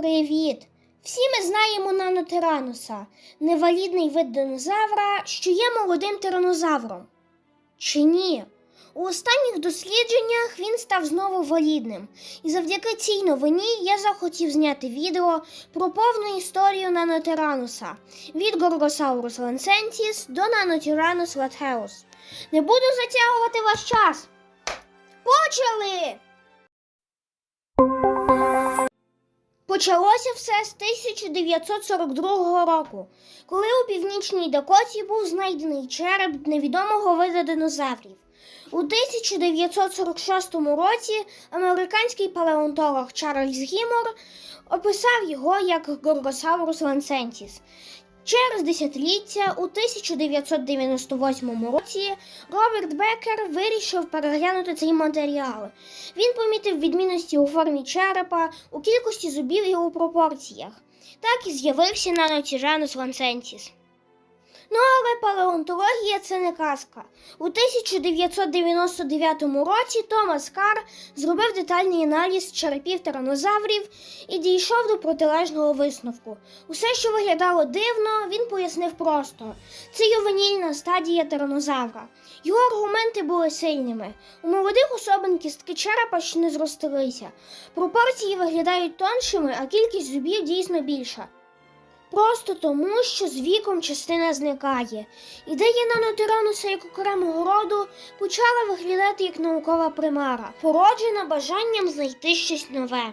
привіт! Всі ми знаємо нанотирануса, невалідний вид динозавра, що є молодим тиранозавром. Чи ні? У останніх дослідженнях він став знову валідним, і завдяки цій новині я захотів зняти відео про повну історію нанотирануса від Горгосаурус лансенсіс до нанотиранус латеус. Не буду затягувати ваш час. Почали! Почалося все з 1942 року, коли у північній Дакоті був знайдений череп невідомого виду динозаврів. У 1946 році американський палеонтолог Чарльз Гімор описав його як Горгосаврус лансентіс. Через десятиліття у 1998 році Роберт Беккер вирішив переглянути цей матеріал. Він помітив відмінності у формі черепа, у кількості зубів і у пропорціях. Так і з'явився нанотіжанус лансентіс. Ну, але палеонтологія це не казка. У 1999 році Томас Кар зробив детальний аналіз черепів тиранозаврів і дійшов до протилежного висновку. Усе, що виглядало дивно, він пояснив просто: це ювенільна стадія тиранозавра. Його аргументи були сильними. У молодих особин кістки черепа ще не зростилися. Пропорції виглядають тоншими, а кількість зубів дійсно більша. Просто тому, що з віком частина зникає. Ідея нанотирануса як окремого роду почала виглядати як наукова примара, породжена бажанням знайти щось нове.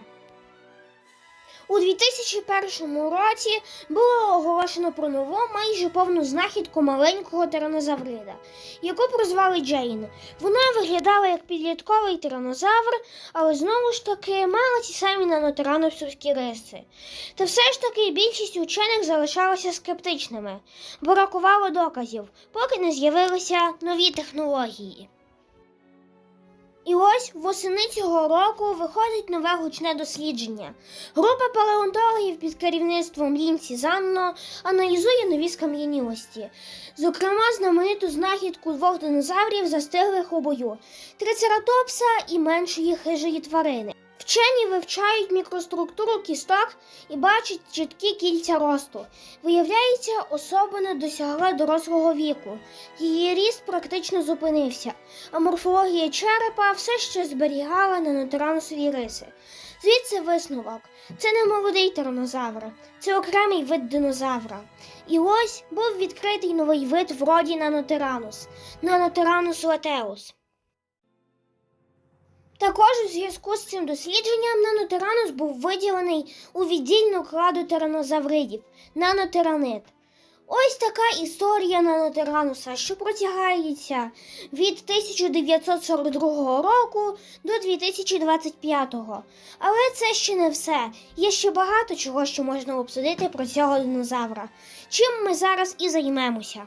У 2001 році було оголошено про нову майже повну знахідку маленького тиранозаврида, яку прозвали Джейн. Вона виглядала як підлітковий тиранозавр, але знову ж таки мала ті самі нанотиранусовські риси. Та все ж таки більшість учених залишалася скептичними, бо рахувало доказів, поки не з'явилися нові технології. Ось восени цього року виходить нове гучне дослідження. Група палеонтологів під керівництвом Лінці Занно аналізує нові скам'янілості, зокрема знамениту знахідку двох динозаврів, застиглих у бою трицератопса і меншої хижої тварини. Вчені вивчають мікроструктуру кісток і бачать чіткі кільця росту. Виявляється, особина досягла дорослого віку. Її ріст практично зупинився, а морфологія черепа все ще зберігала нанотиранусові риси. Звідси висновок. Це не молодий тиранозавр, це окремий вид динозавра. І ось був відкритий новий вид в роді нанотиранус нанотиранус латеус. Також у зв'язку з цим дослідженням нанотиранус був виділений у віддільну кладу тиранозавридів нанотиранит. Ось така історія нанотирануса, що протягається від 1942 року до 2025. Але це ще не все. Є ще багато чого, що можна обсудити про цього динозавра. Чим ми зараз і займемося.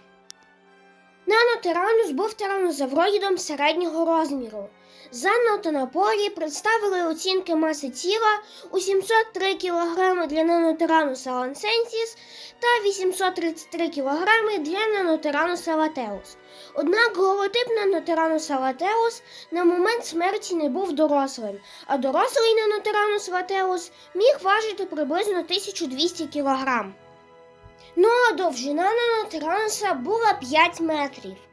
Нанотиранус був тиранозавроїдом середнього розміру. Занно та напорі представили оцінки маси тіла у 703 кг для нанотирануса лансенсіс та 833 кг для нанотирануса латеус. Однак голотип нанотирануса латеус на момент смерті не був дорослим, а дорослий нанотиранус латеус міг важити приблизно 1200 кг. Ну а довжина нанотирануса була 5 метрів.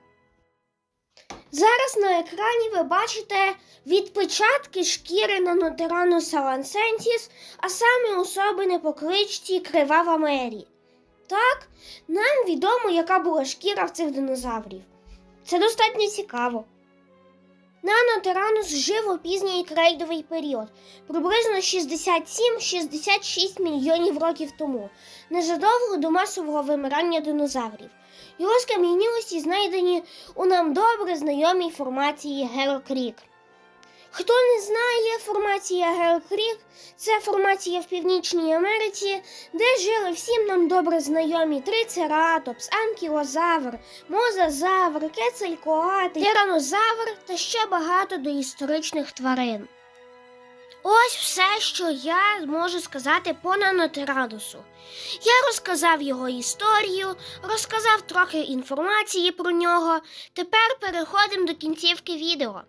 Зараз на екрані ви бачите відпечатки шкіри нанотирануса лансентіс, а саме особини по кличці Кривава Мері. Так, нам відомо, яка була шкіра в цих динозаврів. Це достатньо цікаво. Нанотиранус жив у пізній крейдовий період, приблизно 67-66 мільйонів років тому, незадовго до масового вимирання динозаврів. Його скам'янілості знайдені у нам добре знайомій формації Герокрік. Хто не знає, формація Герокрік це формація в Північній Америці, де жили всім нам добре знайомі трицератопс, анкілозавр, мозазавр, кецелькоатл, тиранозавр та ще багато доісторичних тварин. Ось все, що я можу сказати по нанотиранусу. Я розказав його історію, розказав трохи інформації про нього. Тепер переходимо до кінцівки відео.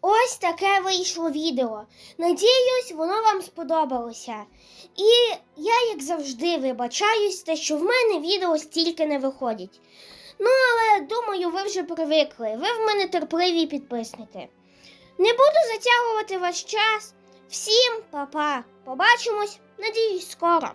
Ось таке вийшло відео. Надіюсь, воно вам сподобалося. І я, як завжди, вибачаюсь, те, що в мене відео стільки не виходять. Ну, але думаю, ви вже привикли. Ви в мене терпливі підписники. Не буду затягувати ваш час. Всім па-па. Побачимось, надіюсь, скоро.